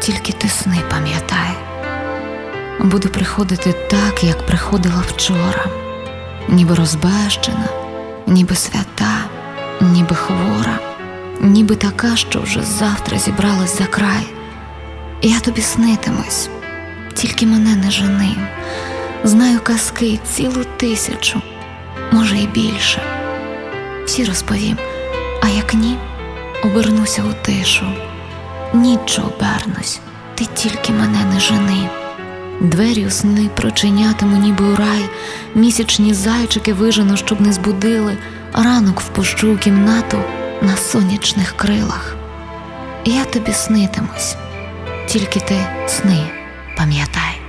тільки ти сни пам'ятай. Буду приходити так, як приходила вчора, ніби розбещена, ніби свята, ніби хвора, ніби така, що вже завтра зібралась за край. Я тобі снитимусь, тільки мене не жени. Знаю казки цілу тисячу, може й більше. Всі розповім, а як ні, обернуся у тишу. Нічо обернусь, ти тільки мене не жени. Двері у сни прочинятиму, ніби у рай, місячні зайчики вижену, щоб не збудили, ранок впущу у кімнату на сонячних крилах. Я тобі снитимусь, тільки ти сни пам'ятай.